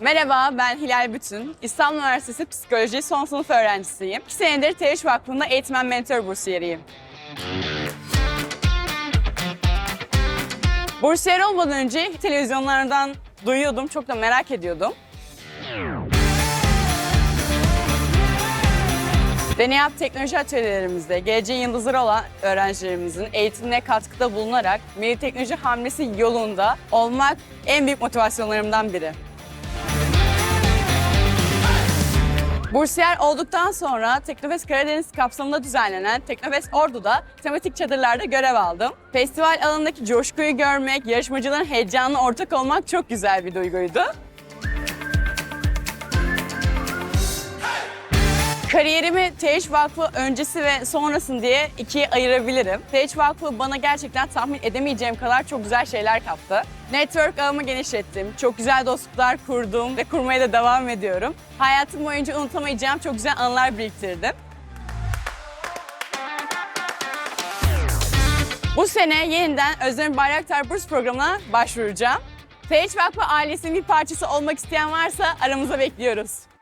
Merhaba, ben Hilal Bütün. İstanbul Üniversitesi Psikoloji son sınıf öğrencisiyim. 2 senedir TEİŞ Vakfı'nda eğitmen mentor bursiyeriyim. Bursiyer olmadan önce televizyonlardan duyuyordum, çok da merak ediyordum. Deneyap teknoloji atölyelerimizde geleceğin yıldızları olan öğrencilerimizin eğitimine katkıda bulunarak milli teknoloji hamlesi yolunda olmak en büyük motivasyonlarımdan biri. Bursiyer olduktan sonra Teknofest Karadeniz kapsamında düzenlenen Teknofest Ordu'da tematik çadırlarda görev aldım. Festival alanındaki coşkuyu görmek, yarışmacıların heyecanına ortak olmak çok güzel bir duyguydu. Kariyerimi TH Vakfı öncesi ve sonrasın diye ikiye ayırabilirim. TH Vakfı bana gerçekten tahmin edemeyeceğim kadar çok güzel şeyler kattı. Network ağımı genişlettim. Çok güzel dostluklar kurdum ve kurmaya da devam ediyorum. Hayatım boyunca unutamayacağım çok güzel anılar biriktirdim. Bu sene yeniden Özdemir Bayraktar Burs Programı'na başvuracağım. TH Vakfı ailesinin bir parçası olmak isteyen varsa aramıza bekliyoruz.